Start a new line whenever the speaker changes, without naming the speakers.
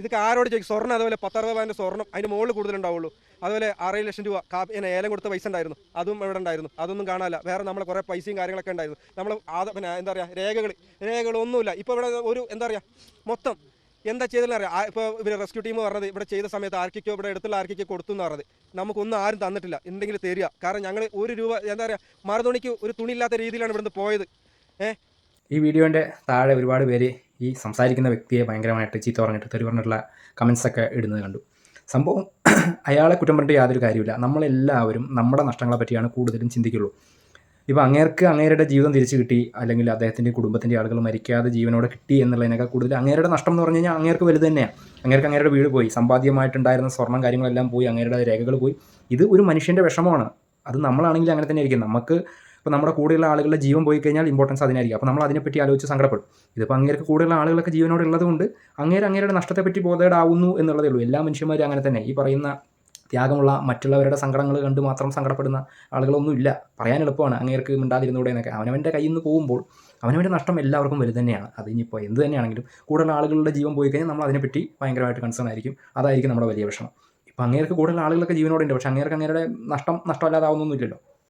ഇതൊക്കെ ആരോട് ചോദിക്കും? സ്വർണം അതുപോലെ പത്തറുപത് പവന്റെ സ്വർണം അതിന് മുകളിൽ കൂടുതലുണ്ടാവുള്ളൂ അതുപോലെ അറേ ലക്ഷം രൂപ കാപ്പി പിന്നെ ഏലം കൊടുത്ത പൈസ ഉണ്ടായിരുന്നു. അതും ഇവിടെ ഉണ്ടായിരുന്നു. അതൊന്നും കാണാനില്ല. വേറെ നമ്മളെ കുറേ പൈസയും കാര്യങ്ങളൊക്കെ ഉണ്ടായിരുന്നു. നമ്മൾ ആദ പിന്നെ എന്താ പറയുക രേഖകൾ രേഖകളൊന്നുമില്ല. ഇപ്പോൾ ഇവിടെ ഒരു എന്താ പറയുക മൊത്തം എന്താ ചെയ്തെന്ന് അറിയാം? ഇപ്പോൾ ഇവർ റെസ്ക്യൂ ടീം പറഞ്ഞത് ഇവിടെ ചെയ്ത സമയത്ത് ആർക്കൊക്കെ ഇവിടെ എടുത്തുള്ള ആർക്കൊക്കെ കൊടുത്തു എന്ന് പറഞ്ഞത്. നമുക്കൊന്നും ആരും തന്നിട്ടില്ല. എന്തെങ്കിലും തരിക. കാരണം ഞങ്ങൾ ഒരു രൂപ എന്താ പറയുക മറുതുണിക്ക് ഒരു തുണിയില്ലാത്ത രീതിയിലാണ് ഇവിടുന്ന് പോയത്. ഏഹ്
ഈ വീഡിയോന്റെ താഴെ ഒരുപാട് പേര് ഈ സംസാരിക്കുന്ന വ്യക്തിയെ ഭയങ്കരമായിട്ട് ചീത്ത പറഞ്ഞിട്ട് തെറി പറഞ്ഞിട്ടുള്ള കമൻസൊക്കെ ഇടുന്നത് കണ്ടു. സംഭവം അയാളെ കുറ്റം പറഞ്ഞിട്ട് യാതൊരു കാര്യമില്ല നമ്മളെല്ലാവരും നമ്മുടെ നഷ്ടങ്ങളെ പറ്റിയാണ് കൂടുതലും ചിന്തിക്കുള്ളൂ. ഇപ്പോൾ അങ്ങേർക്ക് അങ്ങേരുടെ ജീവിതം തിരിച്ചു കിട്ടി അല്ലെങ്കിൽ അദ്ദേഹത്തിന്റെ കുടുംബത്തിന്റെ ആളുകൾ മരിക്കാതെ ജീവനോടെ കിട്ടി എന്നുള്ളതിനേക്കാൾ കൂടുതൽ അങ്ങേരുടെ നഷ്ടം എന്ന് പറഞ്ഞു കഴിഞ്ഞാൽ അങ്ങേർക്ക് വലുത് തന്നെയാണ്. അങ്ങേർക്ക് അങ്ങേരുടെ വീട് പോയി സമ്പാദ്യമായിട്ടുണ്ടായിരുന്ന സ്വർണം കാര്യങ്ങളെല്ലാം പോയി അങ്ങേരുടെ രേഖകൾ പോയി. ഇത് ഒരു മനുഷ്യന്റെ വിഷമമാണ്. അത് നമ്മളാണെങ്കിൽ അങ്ങനെ തന്നെ ആയിരിക്കും നമുക്ക് ഇപ്പോൾ നമ്മുടെ കൂടെയുള്ള ആളുകളുടെ ജീവൻ പോയി കഴിഞ്ഞാൽ ഇമ്പോർട്ടൻസ് അതിനായിരിക്കും. അപ്പോൾ നമ്മൾ അതിനെപ്പറ്റി ആലോചിച്ച് സങ്കടപ്പെടും. ഇതിപ്പോൾ അങ്ങേർക്ക് കൂടെയുള്ള ആളുകളൊക്കെ ജീവനോട് ഉള്ളതുകൊണ്ട് അങ്ങേര് അങ്ങേരുടെ നഷ്ടത്തെപ്പറ്റി ബോധേടാവുന്നു എന്നുള്ളതേ ഉള്ളൂ. എല്ലാ മനുഷ്യന്മാരും അങ്ങനെ തന്നെ. ഈ പറയുന്ന ത്യാഗമുള്ള മറ്റുള്ളവരുടെ സങ്കടങ്ങൾ കണ്ട് മാത്രം സങ്കടപ്പെടുന്ന ആളുകളൊന്നും ഇല്ല. പറയാൻ എളുപ്പമാണ്. അങ്ങേർക്ക് മിണ്ടാതിരുന്നൂടെ എന്നൊക്കെ. അവനവന്റെ കയ്യിൽ നിന്ന് പോകുമ്പോൾ അവനവന്റെ നഷ്ടം എല്ലാവർക്കും വലുത് തന്നെയാണ്. അത് ഇനിയിപ്പോൾ എന്ത് തന്നെയാണെങ്കിലും കൂടുതൽ ആളുകളുടെ ജീവൻ പോയി കഴിഞ്ഞാൽ നമ്മൾ അതിനെപ്പറ്റി ഭയങ്കരമായിട്ട് കൺസേൺ ആയിരിക്കും. അതായിരിക്കും നമ്മുടെ വലിയ വിഷമം. ഇപ്പം അങ്ങേർക്ക് കൂടുതൽ ആളുകളൊക്കെ ജീവനോടുണ്ട്. പക്ഷേ അങ്ങേർക്ക് അങ്ങേരുടെ നഷ്ടം നഷ്ടമല്ലാതാവുന്നൊന്നുമില്ലല്ലോ.